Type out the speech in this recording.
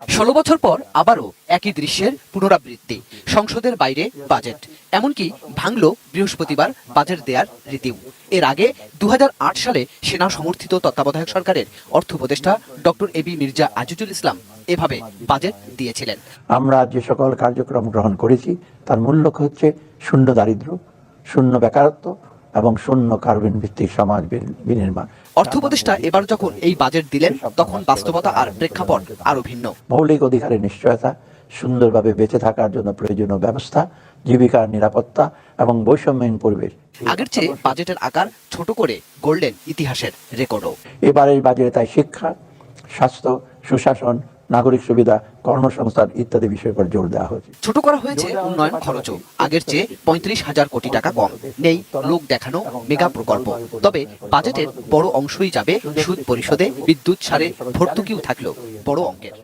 ষোলো বছর পর আবারও একই দৃশ্যের পুনরাবৃত্তি, সংসদের বাইরে বাজেট, এমনকি ভাঙল বৃহস্পতিবার বাজেট দেয়ার রীতিও। এর আগে দু হাজার আট সালে সেনা সমর্থিত তত্ত্বাবধায়ক সরকারের অর্থ উপদেষ্টা doctor A B Mirza Azizul Islam এভাবে বাজেট দিয়েছিলেন। আমরা যে সকল কার্যক্রম গ্রহণ করেছি, তার মূল লক্ষ্য হচ্ছে শূন্য দারিদ্র্য, শূন্য বেকারত্ব এবং শূন্য কার্বন ভিত্তিক সমাজ বিনির্মাণ। অর্থ উপদেষ্টা এবার যখন এই বাজেট দিলেন তখন বাস্তবতা আর প্রেক্ষাপট আরও ভিন্ন। মৌলিক অধিকারের নিশ্চয়তা সুন্দরভাবে বেঁচে থাকার জন্য প্রয়োজনীয় ব্যবস্থা জীবিকার নিরাপত্তা এবং বৈষম্যহীন পরিবেশ। আগের চেয়ে বাজেটের আকার ছোট করে গড়লেন ইতিহাসের রেকর্ডও। এবারের বাজেটে তাই শিক্ষা স্বাস্থ্য সুশাসন নাগরিক সুবিধা কর্মসংস্থান ইত্যাদি বিষয়ের উপর জোর দেওয়া হয়েছে। ছোট করা হয়েছে উন্নয়ন খরচ আগের চেয়ে পঁয়ত্রিশ হাজার কোটি টাকা কম। নেই লোক দেখানো মেগা প্রকল্প। তবে বাজেটের বড় অংশই যাবে সুদ পরিশোধে বিদ্যুৎ সারে ভর্তুকিও থাকল বড় অঙ্কের।